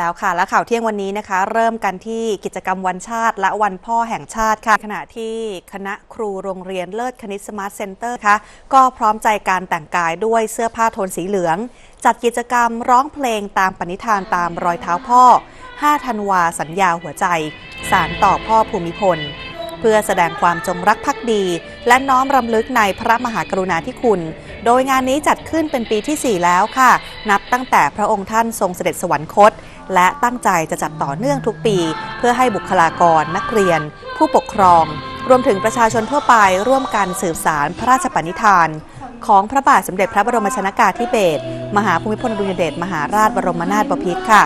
แล้วค่ะ และข่าวเที่ยงวันนี้นะคะ เริ่มกันที่กิจกรรมวันชาติ และวันพ่อแห่งชาติค่ะ ขณะที่คณะครูโรงเรียนเลิศคณิตสมาร์ทเซ็นเตอร์ค่ะก็พร้อมใจการแต่งกายด้วยเสื้อผ้าโทนสีเหลือง จัดกิจกรรมร้องเพลงตามปณิธานตามรอยเท้าพ่อ 5 ธันวาสัญญาหัวใจ สารต่อพ่อภูมิพล เพื่อแสดงความจงรักภักดี และน้อมรำลึกในพระมหากรุณาธิคุณโดยงานนี้จัดขึ้นเป็นปีที่ 4 แล้วค่ะ นับตั้งแต่พระองค์ท่านทรงเสด็จสวรรคต และตั้งใจจะจัดต่อเนื่องทุกปี เพื่อให้บุคลากร นักเรียน ผู้ปกครอง รวมถึงประชาชนทั่วไปร่วมกันสืบสารพระราชปณิธาน ของพระบาทสมเด็จพระบรมชนากาธิเบศรมหาภูมิพลอดุลยเดชมหาราชบรมนาถบพิตรค่ะ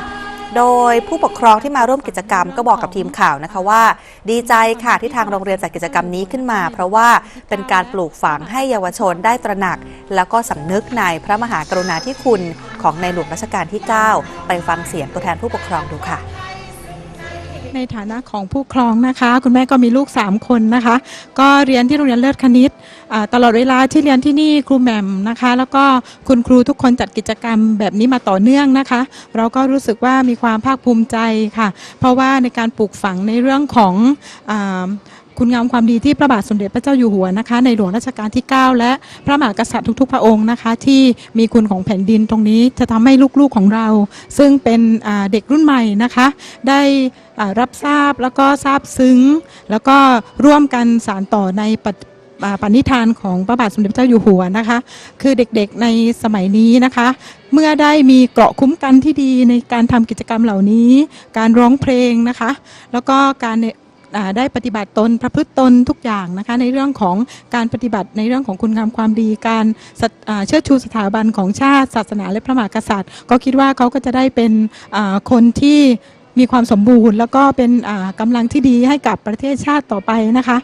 โดยผู้ปกครองที่มาร่วมกิจกรรมก็บอกกับทีมข่าวนะคะว่า ดีใจค่ะที่ทางโรงเรียนจัดกิจกรรมนี้ขึ้นมา เพราะว่าเป็นการปลูกฝังให้เยาวชนได้ตระหนัก แล้วก็สำนึกในพระมหากรุณาธิคุณของในหลวงรัชกาลที่ 9 ไปฟังเสียงตัวแทนผู้ปกครองดูค่ะ ในฐานะของผู้ครองนะคะ คุณแม่ก็มีลูก 3 คนนะคะ ก็เรียนที่โรงเรียนเลิศคณิตตลอดเวลาที่เรียนที่นี่ครูแหม่มนะคะ แล้วก็คุณครูทุกคนจัดกิจกรรมแบบนี้มาต่อเนื่องนะคะ เราก็รู้สึกว่ามีความภาคภูมิใจค่ะ เพราะว่าในการปลูกฝังในเรื่องของ คุณงามความดีที่พระบาทสมเด็จพระเจ้าอยู่หัวนะคะ ในหลวงรัชกาลที่ 9 และพระมหากษัตริย์ทุกๆ พระองค์นะคะ ที่มีคุณของแผ่นดินตรงนี้จะทำให้ลูกๆของเรา ซึ่งเป็นเด็กรุ่นใหม่นะคะ ได้รับทราบแล้วก็ทราบซึ้ง แล้วก็ร่วมกันสารต่อในปปณิธานของพระบาทสมเด็จพระเจ้าอยู่หัวนะคะ คือเด็กๆในสมัยนี้นะคะ เมื่อได้มีเกราะคุ้มกันที่ดีในการทำกิจกรรมเหล่านี้ การร้องเพลงนะคะ แล้วก็การ ได้ปฏิบัติตนประพฤติตนทุกอย่างนะคะในเรื่องของการปฏิบัติในเรื่องของคุณงามความดี การเชิดชูสถาบันของชาติ ศาสนาและพระมหากษัตริย์ ก็คิดว่าเขาก็จะได้เป็นคนที่มีความสมบูรณ์ แล้วก็เป็นกำลังที่ดีให้กับประเทศชาติต่อไปนะคะ